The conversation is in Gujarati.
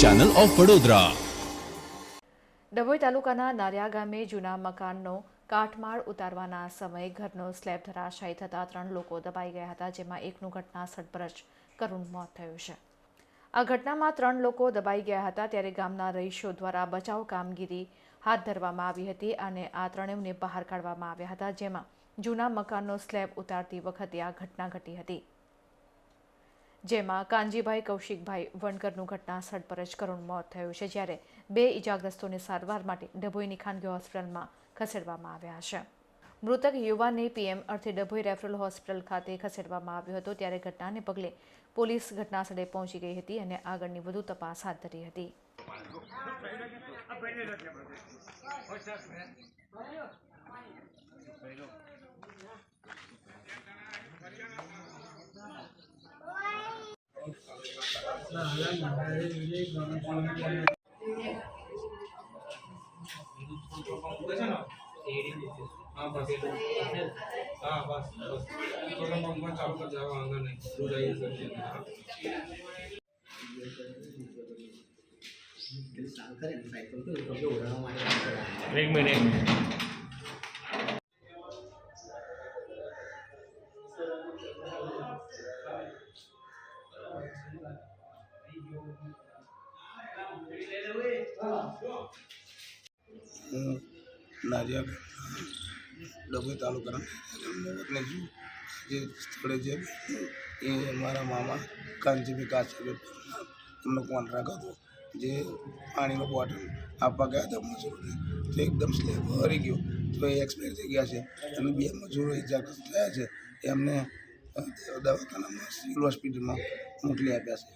ચેનલ ઓફ વડોદરા ડભોઈ તાલુકાના નારિયા ગામે જૂના મકાનનો કાટમાળ ઉતારવાના સમયે ઘરનો સ્લેબ ધરાશાયી થતાં ત્રણ લોકો દબાઈ ગયા હતા, જેમાં એકનું ઘટના સ્થળ પર કરુણ મોત થયું છે. આ ઘટનામાં ત્રણ લોકો દબાઈ ગયા હતા, ત્યારે ગામના રહીશો દ્વારા બચાવ કામગીરી હાથ ધરવામાં આવી હતી અને આ ત્રણેયને બહાર કાઢવામાં આવ્યા હતા, જેમાં જૂના મકાનનો સ્લેબ ઉતારતી વખતે આ ઘટના ઘટી હતી. જેમાં કાનજીભાઈ, કૌશિકભાઈ વણકરનું ઘટના સ્થળ પર જ કરુણ મોત થયું છે, જ્યારે બે ઇજાગ્રસ્તોને સારવાર માટે ડભોઈની ખાનગી હોસ્પિટલમાં ખસેડવામાં આવ્યા છે. મૃતક યુવાનને પીએમ અર્થે ડભોઈ રેફરલ હોસ્પિટલ ખાતે ખસેડવામાં આવ્યો હતો, ત્યારે ઘટનાને પગલે પોલીસ ઘટનાસ્થળે પહોંચી ગઈ હતી અને આગળની વધુ તપાસ હાથ ધરી હતી. હા, બસ. હા બસ બસ થોડા મમ્મા ચાલુ કરી જાવ આગળ નહીં દૂર આવી એક મિનિટ. હું નાજિયા ડભોઈ તાલુકાના છું. જે સ્થળે છે, એ મારા મામા કાંચીભાઈ કાચીભાઈ એમનો કોન્ટ્રાક્ટ હતો. જે પાણીનો બોટલ આપવા ગયા હતા મજૂરોને. તો એકદમ સ્લેબ હરી ગયો. તો એ એક્સપાયર થઈ ગયા છે. અને બે મજૂરો ઇજાગ્રસ્ત થયા છે. એમને દવાખાનામાં સિવિલ હોસ્પિટલમાં મોકલી આપ્યા છે.